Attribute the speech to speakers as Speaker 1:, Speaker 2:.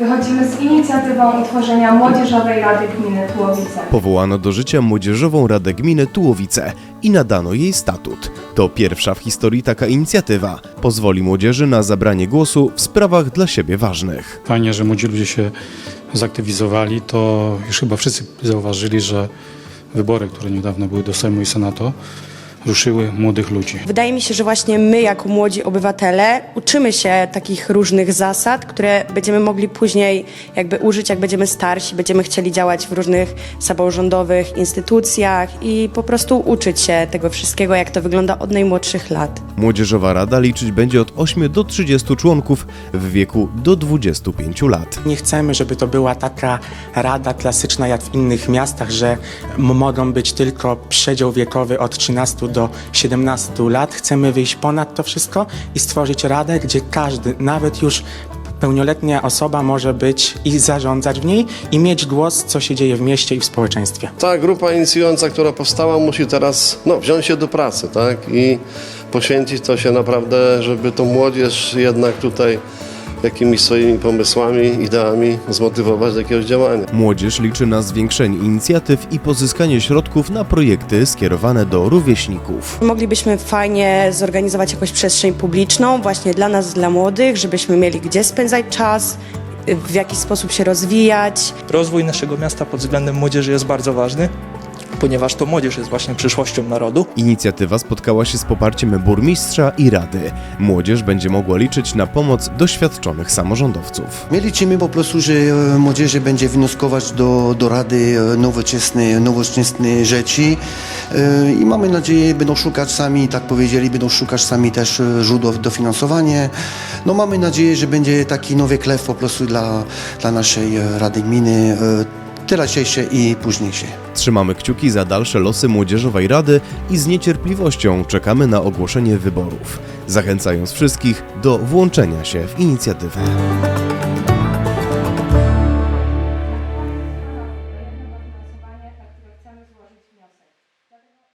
Speaker 1: Wychodzimy z inicjatywą utworzenia Młodzieżowej Rady Gminy Tułowice.
Speaker 2: Powołano do życia Młodzieżową Radę Gminy Tułowice i nadano jej statut. To pierwsza w historii taka inicjatywa. Pozwoli młodzieży na zabranie głosu w sprawach dla siebie ważnych.
Speaker 3: Fajnie, że młodzi ludzie się zaktywizowali, to już chyba wszyscy zauważyli, że wybory, które niedawno były do Sejmu i Senatu, ruszyły młodych ludzi.
Speaker 4: Wydaje mi się, że właśnie my, jako młodzi obywatele, uczymy się takich różnych zasad, które będziemy mogli później jakby użyć, jak będziemy starsi, będziemy chcieli działać w różnych samorządowych instytucjach i po prostu uczyć się tego wszystkiego, jak to wygląda od najmłodszych lat.
Speaker 2: Młodzieżowa Rada liczyć będzie od 8 do 30 członków w wieku do 25 lat.
Speaker 5: Nie chcemy, żeby to była taka rada klasyczna jak w innych miastach, że m- mogą być tylko przedział wiekowy od 13 do 17 lat. Chcemy wyjść ponad to wszystko i stworzyć radę, gdzie każdy, nawet już pełnioletnia osoba może być i zarządzać w niej i mieć głos, co się dzieje w mieście i w społeczeństwie.
Speaker 6: Ta grupa inicjująca, która powstała, musi teraz no, wziąć się do pracy, tak? I poświęcić to się naprawdę, żeby tą młodzież jednak tutaj jakimiś swoimi pomysłami, ideami zmotywować do jakiegoś działania.
Speaker 2: Młodzież liczy na zwiększenie inicjatyw i pozyskanie środków na projekty skierowane do rówieśników.
Speaker 4: Moglibyśmy fajnie zorganizować jakąś przestrzeń publiczną właśnie dla nas, dla młodych, żebyśmy mieli gdzie spędzać czas, w jakiś sposób się rozwijać.
Speaker 7: Rozwój naszego miasta pod względem młodzieży jest bardzo ważny, ponieważ to młodzież jest właśnie przyszłością narodu.
Speaker 2: Inicjatywa spotkała się z poparciem burmistrza i rady. Młodzież będzie mogła liczyć na pomoc doświadczonych samorządowców.
Speaker 8: My liczymy po prostu, że e, młodzieży będzie wnioskować do, do Rady nowoczesne, nowoczesne rzeczy E, i mamy nadzieję, będą szukać sami, tak powiedzieli, będą szukać sami też e, źródeł dofinansowania. No mamy nadzieję, że będzie taki nowy klew po prostu dla, dla naszej Rady Gminy, teraźniejsze i późniejsze.
Speaker 2: Trzymamy kciuki za dalsze losy Młodzieżowej Rady i z niecierpliwością czekamy na ogłoszenie wyborów, zachęcając wszystkich do włączenia się w inicjatywę.